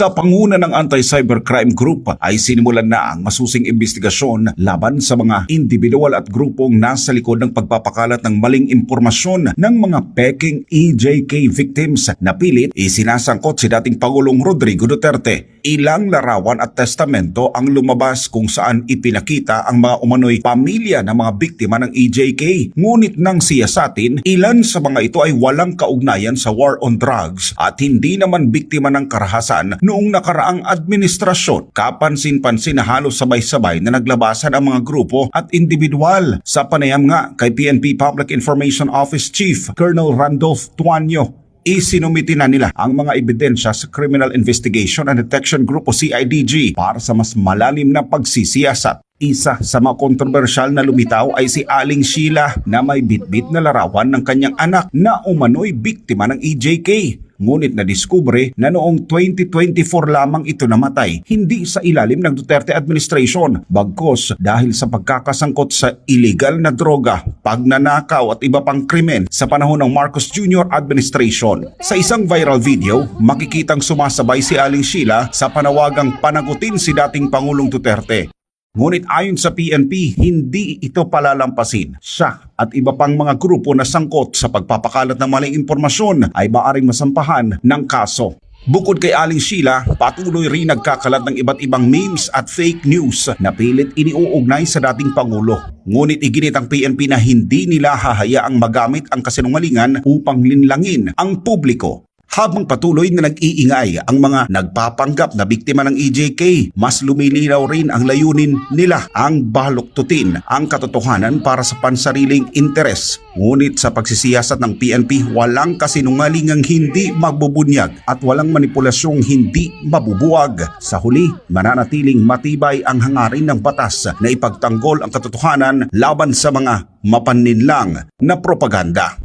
Sa panguna ng Anti-Cybercrime Group ay sinimulan na ang masusing investigasyon laban sa mga individual at grupong nasa likod ng pagpapakalat ng maling impormasyon ng mga peking EJK victims na pilit isinasangkot si dating Pangulong Rodrigo Duterte. Ilang larawan at testamento ang lumabas kung saan ipinakita ang mga umano'y pamilya ng mga biktima ng EJK. Ngunit nang siyasatin, ilan sa mga ito ay walang kaugnayan sa war on drugs at hindi naman biktima ng karahasan noong nakaraang administrasyon. Kapansin-pansin na halos sabay-sabay na naglabasan ang mga grupo at individual. Sa panayam nga kay PNP Public Information Office Chief Colonel Randolph Tuanyo Isinumiti na nila ang mga ebidensya sa Criminal Investigation and Detection Group o CIDG para sa mas malalim na pagsisiyasat. Isa sa mga kontrobersyal na lumitaw ay si Aling Sheila na may bitbit na larawan ng kanyang anak na umano'y biktima ng EJK. Ngunit nadiskubre na noong 2024 lamang ito namatay, hindi sa ilalim ng Duterte administration, bagkos dahil sa pagkakasangkot sa illegal na droga, pagnanakaw at iba pang krimen sa panahon ng Marcos Jr. administration. Sa isang viral video, makikitang sumasabay si Aling Sheila sa panawagang panagutin si dating Pangulong Duterte. Ngunit ayon sa PNP, hindi ito palalampasin. Siya at iba pang mga grupo na sangkot sa pagpapakalat ng maling impormasyon ay maaring masampahan ng kaso. Bukod kay Aling Sheila, patuloy rin nagkakalat ng iba't ibang memes at fake news na pilit iniuugnay sa dating Pangulo. Ngunit iginit ang PNP na hindi nila hahayaang magamit ang kasinungalingan upang linlangin ang publiko. Habang patuloy na nag-iingay ang mga nagpapanggap na biktima ng EJK, mas lumilinaw rin ang layunin nila ang baluktutin ang katotohanan para sa pansariling interes. Ngunit sa pagsisiyasat ng PNP, walang kasinungalingang hindi magbubunyag at walang manipulasyong hindi mabubuwag. Sa huli, mananatiling matibay ang hangarin ng batas na ipagtanggol ang katotohanan laban sa mga mapaninlang na propaganda.